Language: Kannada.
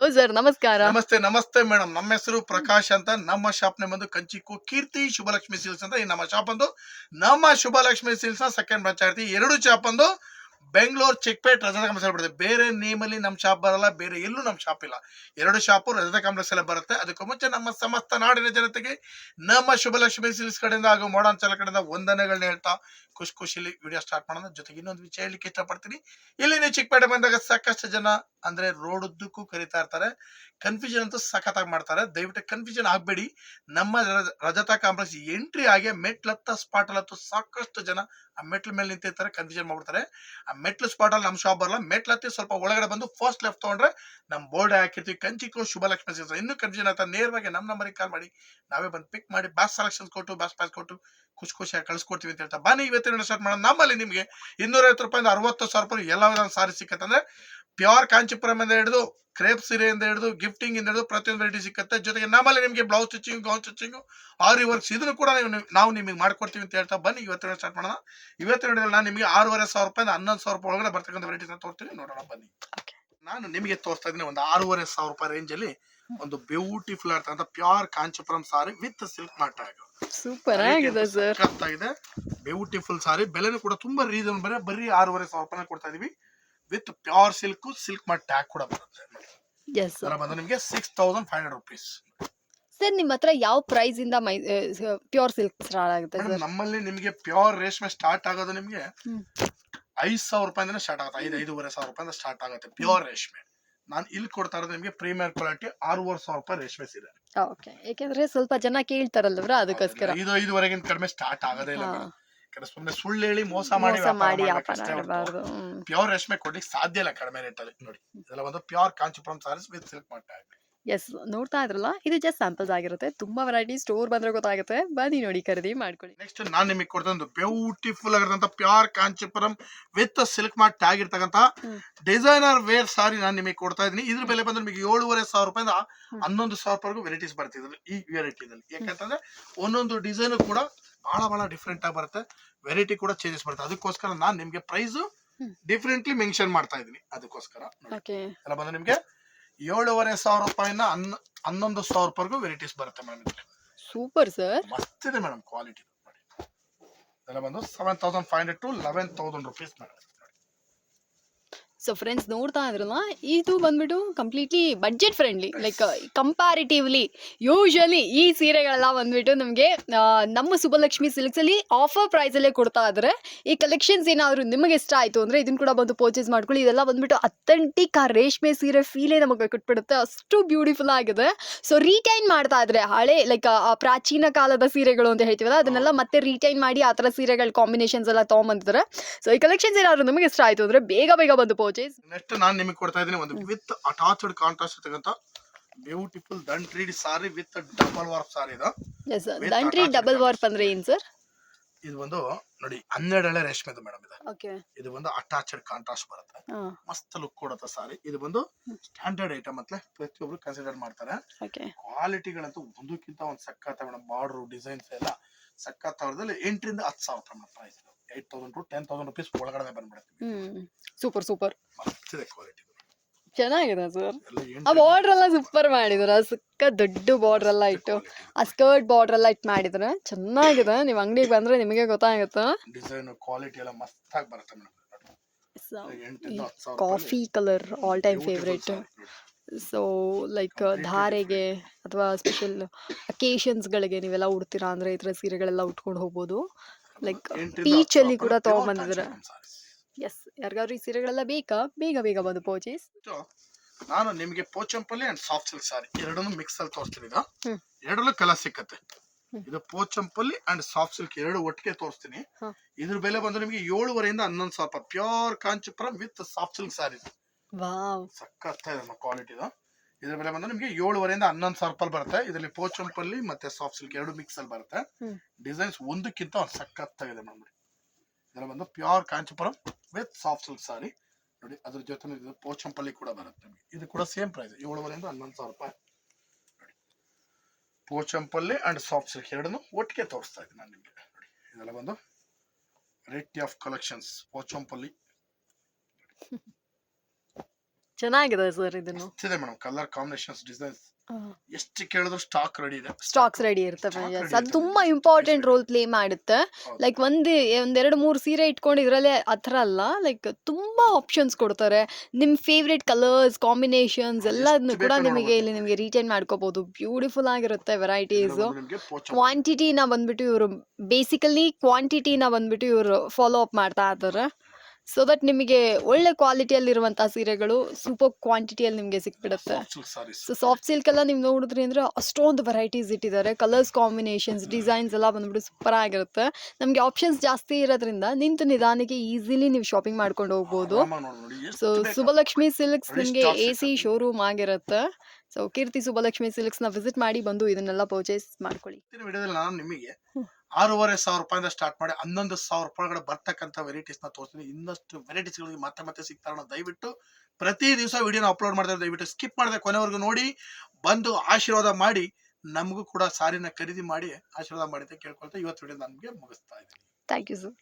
ಸರ್, ನಮಸ್ಕಾರ. ನಮಸ್ತೆ ನಮಸ್ತೆ ಮೇಡಮ್. ನಮ್ಮ ಹೆಸರು ಪ್ರಕಾಶ್ ಅಂತ. ನಮ್ಮ ಶಾಪ್ ನೇಮ್ ಬಂದು ಕಂಚಿಕು ಕೀರ್ತಿ ಶುಭಲಕ್ಷ್ಮಿ ಸಿಲ್ಸ್ ಅಂತ ಈ ನಮ್ಮ ಶಾಪ್ ಬಂದು ನಮ್ಮ ಶುಭಲಕ್ಷ್ಮಿ ಸಿಲ್ಸ್ನ ಸೆಕೆಂಡ್ ಬ್ರಾಂಚ್ ಆಗಿರ್ತೀವಿ ಎರಡು ಶಾಪ್ ಬಂದು ಬೆಂಗಳೂರು, ಚಿಕ್ಕಪೇಟ್ ರಜತ ಕಾಂಪ್ಲೆಕ್ಸ್ ಬರುತ್ತೆ ಬೇರೆ ನೇಮಲ್ಲಿ ನಮ್ಮ ಶಾಪ್ ಬರಲ್ಲ, ಬೇರೆ ಎಲ್ಲೂ ನಮ್ಮ ಶಾಪ್ ಇಲ್ಲ. ಎರಡು ಶಾಪು ರಜತ ಕಾಂಪ್ಲೆಕ್ಸ್ ಎಲ್ಲ ಬರುತ್ತೆ. ಅದಕ್ಕೂ ಮುಂಚೆ ನಮ್ಮ ಸಮಸ್ತ ನಾಡಿನ ಜನತೆಗೆ ನಮ್ಮ ಶುಭಲಕ್ಷ್ಮಿ ಸಿಲ್ಸ್ ಕಡೆಯಿಂದ ಹಾಗೂ ಮೋಡಾಂಚಲ ಕಡೆಯಿಂದ ವಂದನೆಗಳನ್ನ ಹೇಳ್ತಾ ಖುಷಿ ಖುಷಿಲಿ ವಿಡಿಯೋ ಸ್ಟಾರ್ಟ್ ಮಾಡೋಣ. ಜೊತೆಗೆ ಇನ್ನೊಂದು ವಿಷಯ ಹೇಳಲಿಕ್ಕೆ ಇಷ್ಟಪಡ್ತೀನಿ. ಇಲ್ಲಿ ನೀವು ಚಿಕ್ಕಪೇಟೆ ಬಂದಾಗ ಸಾಕಷ್ಟು ಜನ ಅಂದ್ರೆ ರೋಡ್ ಉದ್ದಕ್ಕೂ ಕರೀತಾ ಇರ್ತಾರೆ. ಕನ್ಫ್ಯೂಷನ್ ಅಂತೂ ಸಖತ್ತಾಗಿ ಮಾಡ್ತಾರೆ. ದಯವಿಟ್ಟು ಕನ್ಫ್ಯೂಷನ್ ಆಗಬೇಡಿ. ನಮ್ಮ ರಜ- ರಜತಾ ಕಾಂಪ್ಲೆಕ್ಸ್ ಎಂಟ್ರಿ ಆಗಿ ಮೆಟ್ಲತ್ತ ಸ್ಪಾಟ್ ಹತ್ತು ಸಾಕಷ್ಟು ಜನ ಆ ಮೆಟ್ಲ ಮೇಲೆ ನಿಂತಿರ್ತಾರೆ. ಕನ್ಫ್ಯೂಷನ್ ಮಾಡ್ಬಿಡ್ತಾರೆ. ಆ ಮೆಟ್ಲು ಸ್ಪಾಟ್ ಅಲ್ಲಿ ನಮ್ಮ ಶಾಪ್ ಬರಲ್ಲ. ಮೆಟ್ಲತ್ತಿ ಸ್ವಲ್ಪ ಒಳಗಡೆ ಬಂದು ಫಸ್ಟ್ ಲೆಫ್ಟ್ ತಗೊಂಡ್ರೆ ನಮ್ಮ ಬೋರ್ಡ್ ಹಾಕಿರ್ತೀವಿ. ಕಂಚಿಕೋ ಶುಭಲಕ್ಷ್ಮಿ ಸಿಗ್ತದೆ ಇನ್ನೂ ಕನ್ಫ್ಯೂಷನ್ ಆಯ್ತಾ ನೇರವಾಗಿ ನಮ್ಮ ನಂಬರಿಗೆ ಕಾಲ್ ಮಾಡಿ. ನಾವೇ ಬಂದು ಪಿಕ್ ಮಾಡಿ ಬಾಸ್ ಸೆಲೆಕ್ಷನ್ ಕೊಟ್ಟು ಬಾಸ್ ಪಾಸ್ ಕೊಟ್ಟು, ಖುಷಿ ಖುಷಿಯಾಗಿ ಕಳಿಸ್ಕೊಡ್ತೀವಿ ಅಂತ ಹೇಳ್ತಾ ಬನ್ನಿ. ಇವತ್ತಿನ ಸ್ಟಾರ್ಟ್ ಮಾಡೋಣ. ನಮ್ಮಲ್ಲಿ ನಿಮಗೆ ಇನ್ನೂರೈವತ್ತು ರೂಪಾಯಿಂದ ಅರವತ್ತು ಸಾವಿರ ರೂಪಾಯಿ ಎಲ್ಲ ಸಾರಿ ಸಿಕ್ಕತ್ತೆ ಅಂದ್ರೆ ಪ್ಯೂರ್ ಕಾಂಚಿಪುರಂ ಇಂದ ಹಿಡಿದು ಕ್ರೇಪ್ ಸೀರೆಯಿಂದ ಹಿಡಿದು ಗಿಫ್ಟಿಂಗ್ ಇಂದ ಹಿಡಿದು ಪ್ರತಿಯೊಂದು ವೆರೈಟಿ ಸಿಕ್ಕತ್ತೆ. ಜೊತೆಗೆ ನಮ್ಮಲ್ಲಿ ನಿಮಗೆ blouse stitching gown stitching aari works ಇದನ್ನು ಕೂಡ ನೀವು ನಾವು ನಿಮಗೆ ಮಾಡ್ಕೊಡ್ತೀವಿ ಅಂತ ಹೇಳ್ತಾ ಬನ್ನಿ. ಇವತ್ತಿನ ಸ್ಟಾರ್ಟ್ ಮಾಡೋಣ. ಇವತ್ತಿನ ವಿಡಿಯೋದಲ್ಲಿ ನಾನು ನಿಮಗೆ ಆರೂವರೆ ಸಾವಿರ ರೂಪಾಯಿಂದ ಹನ್ನೊಂದು ಸಾವಿರ ರೂಪಾಯಿ ಒಳಗಡೆ ಬರ್ತಕ್ಕಂಥ ವೆರೈಟಿನ ತೋರಿಸ್ತೀನಿ. ನೋಡೋಣ ಬನ್ನಿ. ನಾನು ನಿಮಗೆ ತೋರಿಸ್ತಾ ಇದ್ದೀನಿ ಒಂದು ಆರೂವರೆ ಸಾವಿರ ರೂಪಾಯಿ ರೇಂಜ್ ಅಲ್ಲಿ ಒಂದು ಬ್ಯೂಟಿಫುಲ್ ಆಗ್ತಕ್ಕಂಥ pure Kanchipuram sari with silk mart ಆಗೋ ಸೂಪರ್ ಆಗಿದೆ ಸರ್ ಬ್ಯೂಟಿಫುಲ್ ಸಾರಿ ಬೆಲೆನೂ ಕೂಡ ತುಂಬಾ ರೀಸನ್ ಬರೀ ಬರೀ ಆರೂವರೆ ಸಾವಿರ ರೂಪಾಯಿ ಕೊಡ್ತಾ ಇದೀವಿ. ವಿತ್ ಪ್ಯೂರ್ ಸಿಲ್ಕ್ ಸಿಲ್ಕ್ ಮಾಡಿ ಟ್ಯಾಗ್ ಕೂಡ ಬರುತ್ತೆ. ಎಸ್ ಬಂದು ನಿಮಗೆ six thousand five hundred rupees sir ನಿಮ್ಮ ಹತ್ರ ಯಾವ ಪ್ರೈಸ್ ಇಂದ ಮೈ ಪ್ಯೂರ್ ಸಿಲ್ಕ್ ಸ್ಟಾರ್ಟ್ ಆಗುತ್ತೆ ಮೇಡಮ್ ನಮ್ಮಲ್ಲಿ ನಿಮಗೆ ಪ್ಯೂರ್ ರೇಷ್ಮೆ ಸ್ಟಾರ್ಟ್ ಆಗೋದು ನಿಮಗೆ ಐದು ಸಾವಿರ ರೂಪಾಯಿಂದ ಸ್ಟಾರ್ಟ್ ಆಗುತ್ತೆ. ಐದು ಐದೂವರೆ ಸಾವಿರ ರೂಪಾಯಿಂದ ಸ್ಟಾರ್ಟ್ ಆಗುತ್ತೆ ಪ್ಯೂರ್ ರೇಷ್ಮೆ. ನಾನು ಇಲ್ಲಿ ಕೊಡ್ತಾ ಇರೋದು ನಿಮಗೆ ಪ್ರೀಮಿಯರ್ ಕ್ವಾಲಿಟಿ ಆರೂವರೆ ಸಾವಿರ ರೂಪಾಯಿ ರೇಷ್ಮೆ ಸೀರೆ. ಓಕೆ ಯಾಕೆಂದ್ರೆ ಸ್ವಲ್ಪ ಜನ ಕೇಳ್ತಾರಲ್ವ್ರ ಅದಕ್ಕೋಸ್ಕರ. ಐದು ಐದುವರೆಗಿಂತ ಕಡಿಮೆ ಸ್ಟಾರ್ಟ್ ಆಗೋದೇ ಇಲ್ಲ ಯಾಕಂದ್ರೆ ಸುಮ್ಮನೆ ಸುಳ್ಳು ಹೇಳಿ ಮೋಸ ಮಾಡಿ ಮೋಸ ಮಾಡಿ ವ್ಯಾಪಾರ ವ್ಯಾಪಾರ ಮಾಡಬಾರ್ದು ಪ್ಯೂರ್ ರೇಷ್ಮೆ ಕೊಡ್ಲಿಕ್ಕೆ ಸಾಧ್ಯ ಇಲ್ಲ ಕಡಿಮೆ ರೇಟ್ ಅಲ್ಲಿ. ನೋಡಿ ಇದೆಲ್ಲ ಒಂದು pure Kanchipuram saris with silk mart yes ನೋಡ್ತಾ ಇದ್ರಲ್ಲ? ಇದು ಜಸ್ಟ್ ಸ್ಯಾಂಪಲ್ಸ್ ಆಗಿರುತ್ತೆ. ತುಂಬಾ ವೆರೈಟಿ ಸ್ಟೋರ್ ಬಂದ್ರೆ ಗೊತ್ತಾಗುತ್ತೆ. ಬನ್ನಿ ನೋಡಿ ಖರೀದಿ ಮಾಡ್ಕೊಳ್ಳಿ. ನೆಕ್ಸ್ಟ್ ನಾನ್ ನಿಮಗೆ ಕೊಡ್ತಾ ಒಂದು beautiful ಆಗಿರ್ತಂತ pure Kanchipuram with silk mart tag ಇರ್ತಕ್ಕಂತ ಡಿಸೈನರ್ ವೇರ್ ಸಾರಿ ನಾನು ನಿಮಗೆ ಕೊಡ್ತಾ ಇದೀನಿ ಇದ್ರ ಬೆಲೆ ಬಂದ್ರೆ ನಿಮಗೆ ಏಳುವರೆ ಸಾವಿರ ರೂಪಾಯಿಂದ. ಹನ್ನೊಂದು ಸಾವಿರ ರೂಪಾಯಿಗೂ ವೆರೈಟೀಸ್ ಬರ್ತಿದ್ರು ಈ ವೆರೈಟಿದಲ್ಲಿ ಯಾಕಂತಂದ್ರೆ ಒಂದೊಂದು ಡಿಸೈನ್ ಕೂಡ ಬಹಳ ಬಹಳ ಡಿಫ್ರೆಂಟ್ ಆಗಿ ಬರುತ್ತೆ. ವೆರೈಟಿ ಕೂಡ ಚೇಂಜಸ್ ಬರುತ್ತೆ. ಅದಕ್ಕೋಸ್ಕರ ನಾನು ನಿಮಗೆ ಪ್ರೈಸ್. ಡಿಫ್ರೆಂಟ್ಲಿ ಮೆನ್ಷನ್ ಮಾಡ್ತಾ ಇದೀನಿ ಅದಕ್ಕೋಸ್ಕರ ಎಲ್ಲ ಬಂದ್ರೆ ನಿಮಗೆ ಏಳುವರೆ ಸಾವಿರ ರೂಪಾಯಿನ ಹನ್ನ ಹನ್ನೊಂದು ಸಾವಿರ ರೂಪಾಯಿಗೂ ವೆರೈಟೀಸ್ ಬರುತ್ತೆ ಮೇಡಮ್ ಸೂಪರ್ ಸರ್ ಮಸ್ತ್ ಇದೆ ಮೇಡಮ್ ಕ್ವಾಲಿಟಿ ಎಲ್ಲ ಬಂದು seven thousand five hundred to eleven thousand rupees madam so friends ನೋಡ್ತಾ ಇದ್ರಲ್ಲ ಇದು ಬಂದ್ಬಿಟ್ಟು completely budget friendly like comparatively usually ಈ ಸೀರೆಗಳೆಲ್ಲ ಬಂದ್ಬಿಟ್ಟು ನಮಗೆ ನಮ್ಮ ಸುಬ್ಬಲಕ್ಷ್ಮಿ ಸಿಲ್ಕ್ಸಲ್ಲಿ ಆಫರ್ ಪ್ರೈಸಲ್ಲೇ ಕೊಡ್ತಾ ಇದ್ದಾರೆ ಈ ಕಲೆಕ್ಷನ್ಸ್ ಏನಾದರೂ ನಿಮಗೆ ಇಷ್ಟ ಆಯಿತು ಅಂದರೆ ಇದನ್ನು ಕೂಡ ಬಂದು ಪರ್ಚೇಸ್ ಮಾಡ್ಕೊಳ್ಳಿ. ಇದೆಲ್ಲ ಬಂದ್ಬಿಟ್ಟು ಅಥೆಂಟಿಕ್ ಆ ರೇಷ್ಮೆ ಸೀರೆ ಫೀಲೇ ನಮಗೆ ಕೊಟ್ಬಿಡುತ್ತೆ. ಅಷ್ಟು ಬ್ಯೂಟಿಫುಲ್ ಆಗಿದೆ. ಸೊ ರೀಟೈನ್ ಮಾಡ್ತಾ ಇದ್ರೆ ಹಳೆ ಲೈಕ್ ಆ ಪ್ರಾಚೀನ ಕಾಲದ ಸೀರೆಗಳು ಅಂತ ಹೇಳ್ತೀವಲ್ಲ ಅದನ್ನೆಲ್ಲ ಮತ್ತೆ ರೀಟೈನ್ ಮಾಡಿ ಆ ಥರ ಸೀರೆಗಳ ಕಾಂಬಿನೇಷನ್ಸ್ ಎಲ್ಲ ತೊಗೊಂಬಂದಿದ್ದಾರೆ ಸೊ ಈ ಕಲೆಕ್ಷನ್ಸ್ ಏನಾದ್ರು ನಿಮಗೆ ಇಷ್ಟ ಆಯಿತು ಅಂದರೆ ಬೇಗ ಬೇಗ ಬಂದು ಪರ್ಚೇಸ್ ನೆಕ್ಸ್ಟ್ ನಾನು ನಿಮಗೆ ಕೊಡ್ತಾ ಇದ್ದೀನಿ ಒಂದು ವಿತ್ ಅಟಾಚ್ಡ್ ಕಾಂಟ್ರಾಸ್ಟ್ ಇರ್ತಕ್ಕಂಥ beautiful ದಂಟ್ರೀಡ್ sari with double warp sari ಇದು. ಎಸ್ With ದಂಟ್ರಿ attached ಡಬಲ್. ವಾರ್ಪ್ ಅಂದ್ರೆ ಏನು ಸರ್ ಇದು ಒಂದು ನೋಡಿ ಹನ್ನೆರಡಳೆ ರೇಷ್ಮೆ ಇದು ಮೇಡಮ್ ಇದು. ಓಕೆ ಇದು ಒಂದು ಅಟಾಚ್ಡ್ ಕಾಂಟ್ರಾಸ್ಟ್ ಬರುತ್ತೆ. ಮಸ್ತ್ ಲುಕ್ ಕೊಡುತ್ತೆ ಸಾರಿ ಇದು ಬಂದು ಸ್ಟ್ಯಾಂಡರ್ಡ್ ಐಟಮ್ ಅಂತ ಪ್ರತಿಯೊಬ್ರು ಕನ್ಸಿಡರ್ ಮಾಡ್ತಾರೆ. ಓಕೆ ಕ್ವಾಲಿಟಿಗಳಂತೂ ಒಂದಕ್ಕಿಂತ ಒಂದು ಸಕ್ಕತ್ತ ಮೇಡಮ್ ಬಾರ್ಡರ್ ಡಿಸೈನ್ಸ್ ಎಲ್ಲ ಸಕ್ಕತ್ತ ಅವ್ರದಲ್ಲಿ ಎಂಟರಿಂದ ಹತ್ತು ಸಾವಿರ ರೂಪಾಯಿ price eight thousand to ten thousand rupees ಒಳಗಡೆ ಬಂದ್ಬಿಡುತ್ತೆ. ಸೂಪರ್ ಸೂಪರ್ ಮಸ್ತಿದೆ ಕ್ವಾಲಿಟಿ ಚೆನ್ನಾಗಿದೆ ಸರ್ ಆ ಬಾರ್ಡರ್ ಎಲ್ಲ ಸೂಪರ್ ಮಾಡಿದ್ರ. ಸಿಕ್ಕ ದೊಡ್ಡ ಬಾರ್ಡರ್ ಎಲ್ಲ ಇಟ್ಟು ಆ ಸ್ಕರ್ಟ್ ಬಾರ್ಡರ್ ಎಲ್ಲ ಇಟ್ಟು ಮಾಡಿದ್ರು ಚೆನ್ನಾಗಿದೆ. ನೀವು ಅಂಗಡಿಗೆ ಬಂದ್ರೆ ನಿಮಗೆ ಗೊತ್ತಾಗುತ್ತೆ. ಡಿಸೈನ್ ಕ್ವಾಲಿಟಿ ಎಲ್ಲ ಮಸ್ತಾಗಿ ಬರುತ್ತೆ coffee colour all time favourite so like ಧಾರೆಗೆ ಅಥವಾ ಸ್ಪೆಷಲ್ ಅಕೇಶನ್ಸ್ಗಳಿಗೆ ನೀವೆಲ್ಲ ಉಡ್ತೀರಾ? ಅಂದ್ರೆ ಇತರ ಥರ ಸೀರೆಗಳೆಲ್ಲ ಉಟ್ಕೊಂಡು ಹೋಗ್ಬೋದು. ಲೈಕ್ ಅಲ್ಲಿ ಕೂಡ ತೊಗೊಂಬಂದಿದ್ದಾರೆ ಎಸ್ ಯಾರಿಗಾದ್ರೂ ಈ ಸೀರೆಗಳೆಲ್ಲ ಬೇಕಾ? ಬೇಗ ಬೇಗ ಬಂದು ಪರ್ಚೇಸ್ ನಾನು ನಿಮಗೆ Pochampalli and soft silk sari ಎರಡನ್ನೂ ಮಿಕ್ಸ್ ಅಲ್ಲಿ ತೋರಿಸ್ತೀನಿ ಈಗ. ಎರಡಲ್ಲೂ ಕಲರ್ ಸಿಕ್ಕತ್ತೆ. ಇದು ಪೋಚಂಪಲ್ಲಿ ಅಂಡ್ ಸಾಫ್ಟ್ ಸಿಲ್ಕ್ ಎರಡು ಒಟ್ಟಿಗೆ ತೋರಿಸ್ತೀನಿ. ಇದ್ರ ಬೆಲೆ ಬಂದ್ರೆ ನಿಮಗೆ ಏಳುವರೆಯಿಂದ ಹನ್ನೊಂದು ಸಾವಿರ ರೂಪಾಯಿ. Pure Kanchipuram with soft silk sari wow. ಸಖತ್ ಇದೆ ನಮ್ಮ ಕ್ವಾಲಿಟಿ ಇದು. ಇದ್ರ ಬೆಲೆ ಬಂದು ನಿಮಗೆ ಏಳುವರೆಯಿಂದ ಹನ್ನೊಂದು ಸಾವಿರ ರೂಪಾಯಿ ಬರುತ್ತೆ. ಇದರಲ್ಲಿ ಪೋಚಂಪಲ್ಲಿ ಮತ್ತೆ ಸಾಫ್ಟ್ ಸಿಲ್ಕ್ ಎರಡು ಮಿಕ್ಸ್ ಅಲ್ಲಿ ಬರುತ್ತೆ. ಡಿಸೈನ್ಸ್ ಒಂದಕ್ಕಿಂತ ಒಂದು ಸಖತ್ತಾಗಿದೆ ನೋಡಿ. ಇದರ ಬಂದು pure Kanchipuram with soft silk sari ನೋಡಿ ಅದ್ರ ಜೊತೆ ಇದು ಪೋಚಂಪಲ್ಲಿ ಕೂಡ ಬರುತ್ತೆ ನಿಮಗೆ. ಇದು ಕೂಡ ಸೇಮ್ ಪ್ರೈಸ್ ಏಳುವರೆಯಿಂದ ಹನ್ನೊಂದು ಸಾವಿರ ರೂಪಾಯಿ. ನೋಡಿ. ಪೋಚಂಪಲ್ಲಿ ಅಂಡ್ ಸಾಫ್ಟ್ ಸಿಲ್ಕ್ ಎರಡನ್ನು ಒಟ್ಟಿಗೆ ತೋರಿಸ್ತಾ ಇದ್ದೀನಿ ನಾನು ನಿಮಗೆ. ನೋಡಿ ಇದೆಲ್ಲ ಬಂದು ವೆರೈಟಿ ಆಫ್ ಕಲೆಕ್ಷನ್ಸ್ ಪೋಚಂಪಲ್ಲಿ ಚೆನ್ನಾಗಿದೆ ಸರ್ ಇದನ್ನು. ಇದೆ ಮೇಡಮ್ ಕಲರ್ ಕಾಂಬಿನೇಷನ್ಸ್ ಡಿಸೈನ್ಸ್? ಎಷ್ಟು ಕೇಳಿದ್ರು ಸ್ಟಾಕ್ ರೆಡಿ ಇದೆ. ಸ್ಟಾಕ್ಸ್ ರೆಡಿ ಇರ್ತವೆ ಎಸ್ ಅದು ತುಂಬಾ ಇಂಪಾರ್ಟೆಂಟ್ ರೋಲ್ ಪ್ಲೇ ಮಾಡುತ್ತೆ. ಲೈಕ್ ಒಂದ್ ಒಂದೆರಡು ಮೂರು ಸೀರೆ ಇಟ್ಕೊಂಡು ಇದರಲ್ಲೇ ಆ ಥರ ಅಲ್ಲ ಲೈಕ್ ತುಂಬಾ ಆಪ್ಷನ್ಸ್ ಕೊಡ್ತಾರೆ. ನಿಮ್ ಫೇವ್ರೆಟ್ ಕಲರ್ಸ್ ಕಾಂಬಿನೇಷನ್ಸ್ ಎಲ್ಲದನ್ನು ಕೂಡ ನಿಮಗೆ ಇಲ್ಲಿ ನಿಮಗೆ ರೀಟೈನ್ ಮಾಡ್ಕೋಬಹುದು ಬ್ಯೂಟಿಫುಲ್ ಆಗಿರುತ್ತೆ ವೆರೈಟೀಸ್ ಕ್ವಾಂಟಿಟಿನ ಬಂದ್ಬಿಟ್ಟು ಇವರು ಬೇಸಿಕಲಿ ಕ್ವಾಂಟಿಟಿನ ಬಂದ್ಬಿಟ್ಟು ಇವರು ಫಾಲೋ ಅಪ್ ಮಾಡ್ತಾ ಇದ್ದಾರೆ. ಸೊ ದಟ್ ನಿಮಗೆ ಒಳ್ಳೆ ಕ್ವಾಲಿಟಿಯಲ್ಲಿರುವಂತಹ ಸೀರೆಗಳು ಸೂಪರ್ ಕ್ವಾಂಟಿಟಿಯಲ್ಲಿ ನಿಮಗೆ ಸಿಕ್ಬಿಡುತ್ತೆ. ಸೊ ಸಾಫ್ಟ್ ಸಿಲ್ಕ್ ಎಲ್ಲ ನೀವು ನೋಡಿದ್ರಿ ಅಂದ್ರೆ ಅಷ್ಟೊಂದು ವೆರೈಟೀಸ್ ಇಟ್ಟಿದ್ದಾರೆ. ಕಲರ್ಸ್ ಕಾಂಬಿನೇಷನ್ಸ್ ಡಿಸೈನ್ಸ್ ಎಲ್ಲ ಬಂದ್ಬಿಟ್ಟು ಸೂಪರ್ ಆಗಿರುತ್ತೆ. ನಮಗೆ ಆಪ್ಷನ್ಸ್ ಜಾಸ್ತಿ ಇರೋದ್ರಿಂದ ನಿಂತು ನಿಧಾನಕ್ಕೆ ಈಸಿಲಿ ನೀವು ಶಾಪಿಂಗ್ ಮಾಡ್ಕೊಂಡು ಹೋಗ್ಬೋದು. ಸೊ ಸುಬಲಕ್ಷ್ಮಿ ಸಿಲ್ಕ್ಸ್ ನಿಮಗೆ ಎ ಸಿ. ಶೋರೂಮ್ ಆಗಿರುತ್ತೆ. ಸೊ ಕೀರ್ತಿ ಸುಬಲಕ್ಷ್ಮಿ ನ ವಿಸಿಟ್ ಮಾಡಿ ಬಂದು ಇದನ್ನೆಲ್ಲ ಪರ್ಚೇಸ್ ಮಾಡ್ಕೊಳ್ಳಿ. ನಾನು ನಿಮಗೆ. ಆರೂವರೆ ಸಾವಿರ ರೂಪಾಯಿಂದ ಸ್ಟಾರ್ಟ್ ಮಾಡಿ ಹನ್ನೊಂದು ಸಾವಿರ ರೂಪಾಯಿಗಳ ಬರ್ತಕ್ಕಂಥ ವೆರೈಟೀಸ್ನ ತೋರಿಸ್ತೀನಿ. ಇನ್ನಷ್ಟು ವೆರೈಟೀಸ್ ಗಳಿಗೆ ಮತ್ತೆ ಮತ್ತೆ ಸಿಗ್ತಾರ ದಯವಿಟ್ಟು ಪ್ರತಿ ದಿವಸ ವಿಡಿಯೋನ ಅಪ್ಲೋಡ್ ಮಾಡಿದ್ರೆ ದಯವಿಟ್ಟು ಸ್ಕಿಪ್ ಮಾಡಿದೆ ಕೊನೆವರೆಗೂ ನೋಡಿ, ಬಂದು ಆಶೀರ್ವಾದ ಮಾಡಿ, ನಮಗೂ ಕೂಡ ಸಾರಿನ ಖರೀದಿ ಮಾಡಿ ಆಶೀರ್ವಾದ ಮಾಡಿ ಅಂತ ಕೇಳ್ಕೊಳ್ತಾ ಇವತ್ತು ವಿಡಿಯೋ ನಮಗೆ ಮುಗಿಸ್ತಾ ಇದ್ದೀನಿ. Thank you sir